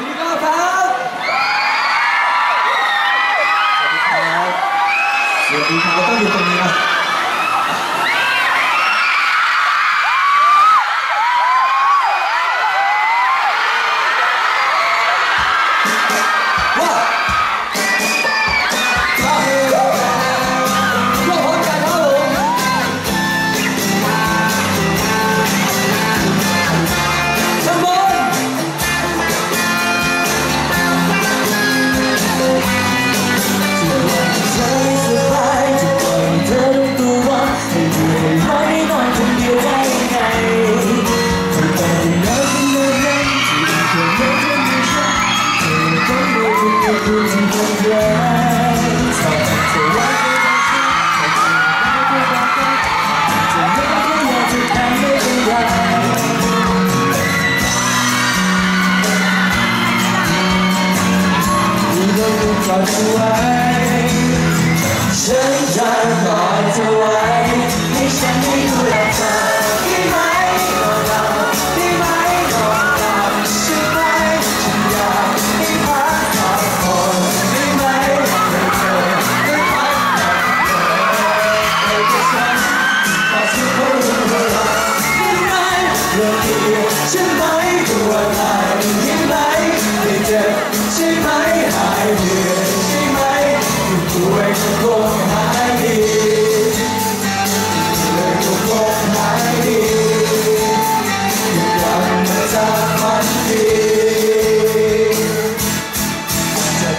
สวัสดีครับสวัสดีครับสวัสดีครับต้องอยู่ตรงนี้นะ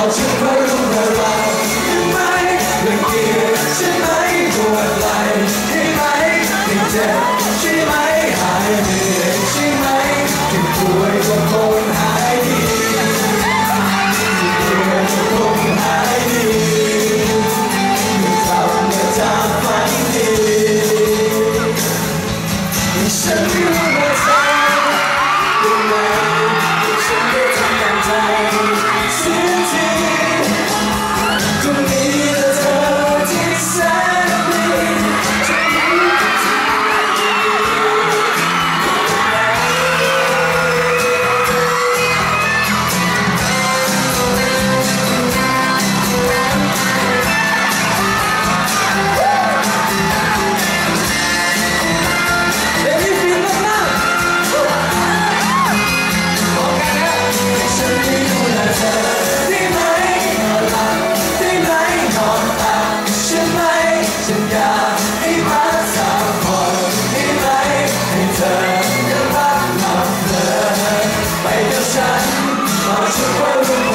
But you better, better, better. I'm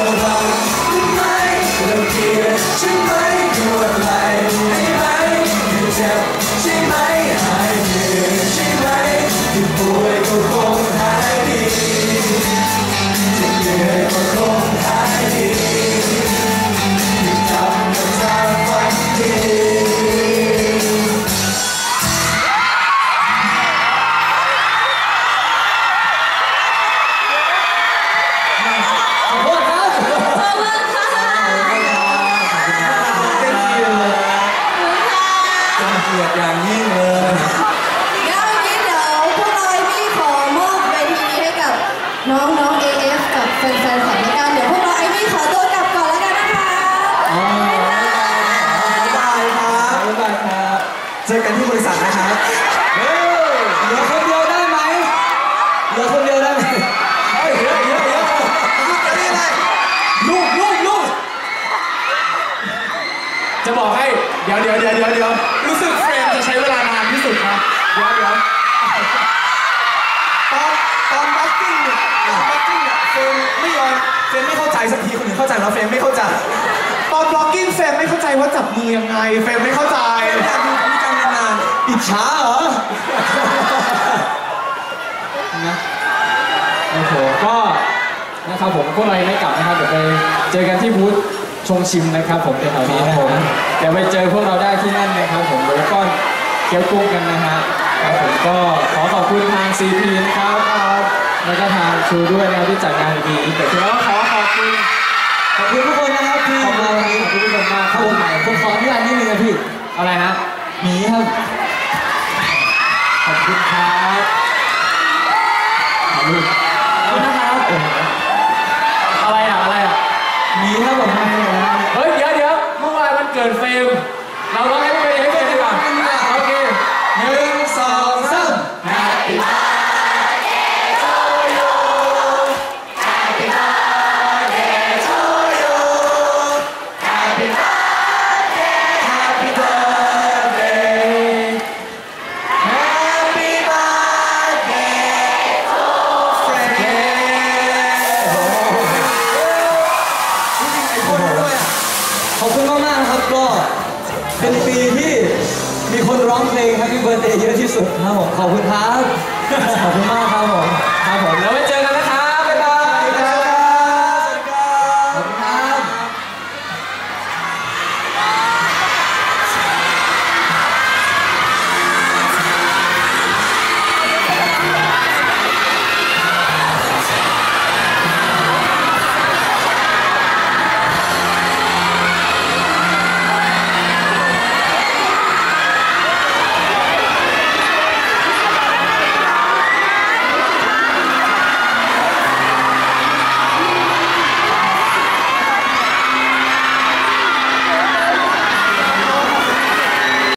เดี๋ยวเดี๋ยวเดี๋ยวเดี๋ยวเดี๋ยวรู้สึกเฟรมจะใช้เวลานานที่สุดครับเดี๋ยวเดี๋ยวตอนตอนบัคกิ้งเนี่ยตอนบัคกิ้งเนี่ยเฟรมไม่ยอมเฟรมไม่เข้าใจสักทีคนอื่นเข้าใจแล้วเฟรมไม่เข้าใจตอนบล็อกกิ้งเฟรมไม่เข้าใจว่าจับมือยังไง เฟรมไม่เข้าใจอยากดูกรรนานๆอิจฉาเหรอนะโอ้โหก็นะครับผมพวกเราไม่กลับนะครับเดี๋ยวไปเจอกันที่บูธ ชงชิมนะครับผมแถวๆนี้นะผมเดี๋ยวไปเจอพวกเราได้ที่นั่นนะครับผมเดี๋ยวก้อนเกี๊ยวกุ้งกันนะฮะครับผมก็ขอขอบคุณทาง CP นะครับแล้วก็ทางชูด้วยนะครับที่จัดงานดีๆเดี๋ยวแล้วก็ขอขอบคุณขอบคุณทุกคนนะครับที่ขอบคุณมาวันนี้ขอบคุณทุกคนมากคผรับมผมขออนุญาตนิดนึงนะพี่อะไรฮะหมีครับขอบคุณครับ นมันเกิดเฟรมเราร้อ ร้องเพลง Happy Birthday เยอะที่สุดครับผมขอบคุณครับ ขอบคุณมากครับผม